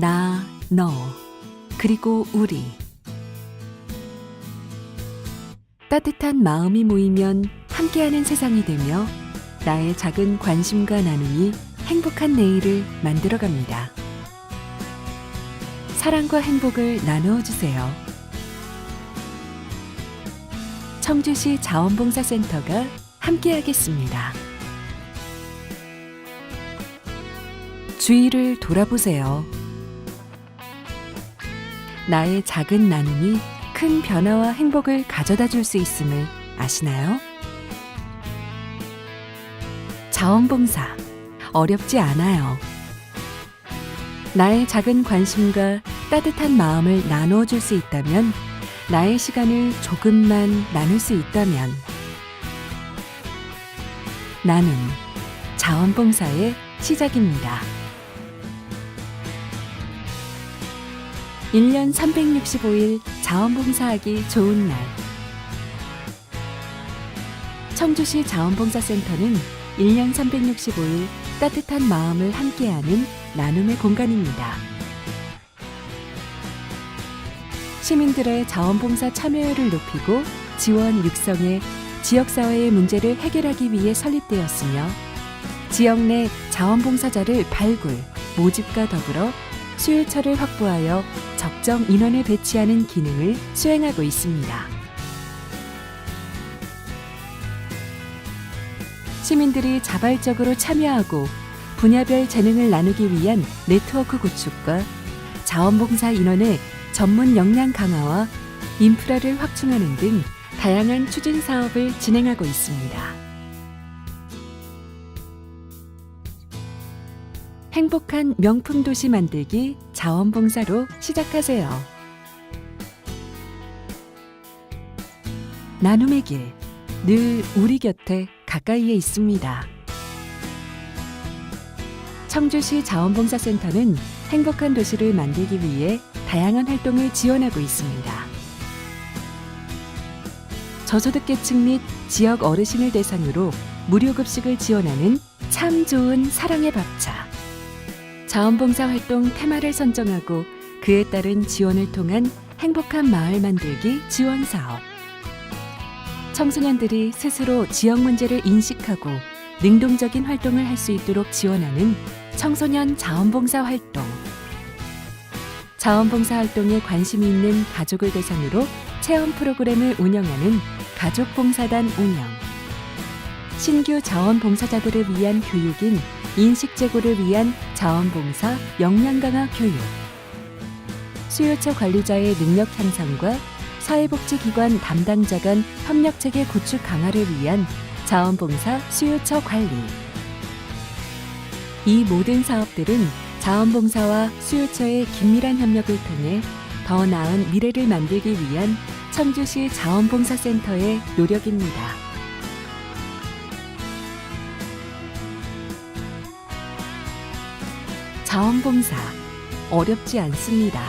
나, 너, 그리고 우리. 따뜻한 마음이 모이면 함께하는 세상이 되며 나의 작은 관심과 나눔이 행복한 내일을 만들어갑니다. 사랑과 행복을 나누어 주세요. 청주시 자원봉사센터가 함께하겠습니다. 주위를 돌아보세요. 나의 작은 나눔이 큰 변화와 행복을 가져다 줄 수 있음을 아시나요? 자원봉사 어렵지 않아요. 나의 작은 관심과 따뜻한 마음을 나누어 줄 수 있다면 나의 시간을 조금만 나눌 수 있다면 나는 자원봉사의 시작입니다. 1년 365일 자원봉사하기 좋은 날. 청주시 자원봉사센터는 1년 365일 따뜻한 마음을 함께하는 나눔의 공간입니다. 시민들의 자원봉사 참여율을 높이고 지원 육성해 지역사회의 문제를 해결하기 위해 설립되었으며 지역 내 자원봉사자를 발굴, 모집과 더불어 수요처를 확보하여 적정 인원을 배치하는 기능을 수행하고 있습니다. 시민들이 자발적으로 참여하고 분야별 재능을 나누기 위한 네트워크 구축과 자원봉사 인원의 전문 역량 강화와 인프라를 확충하는 등 다양한 추진 사업을 진행하고 있습니다. 행복한 명품 도시 만들기 자원봉사로 시작하세요. 나눔의 길, 늘 우리 곁에 가까이에 있습니다. 청주시 자원봉사센터는 행복한 도시를 만들기 위해 다양한 활동을 지원하고 있습니다. 저소득계층 및 지역 어르신을 대상으로 무료 급식을 지원하는 참 좋은 사랑의 밥차. 자원봉사 활동 테마를 선정하고 그에 따른 지원을 통한 행복한 마을 만들기 지원 사업. 청소년들이 스스로 지역 문제를 인식하고 능동적인 활동을 할 수 있도록 지원하는 청소년 자원봉사 활동. 자원봉사 활동에 관심이 있는 가족을 대상으로 체험 프로그램을 운영하는 가족봉사단 운영. 신규 자원봉사자들을 위한 교육인 인식 제고를 위한 자원봉사 역량 강화 교육. 수요처 관리자의 능력 향상과 사회복지기관 담당자 간 협력 체계 구축 강화를 위한 자원봉사 수요처 관리. 이 모든 사업들은 자원봉사와 수요처의 긴밀한 협력을 통해 더 나은 미래를 만들기 위한 청주시 자원봉사센터의 노력입니다. 자원봉사 어렵지 않습니다.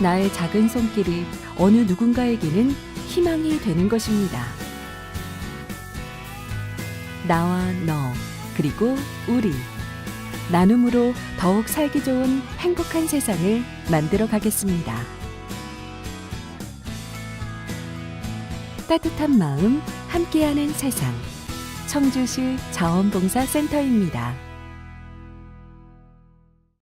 나의 작은 손길이 어느 누군가에게는 희망이 되는 것입니다. 나와 너, 그리고 우리. 나눔으로 더욱 살기 좋은 행복한 세상을 만들어 가겠습니다. 따뜻한 마음, 함께하는 세상. 청주시 자원봉사센터입니다.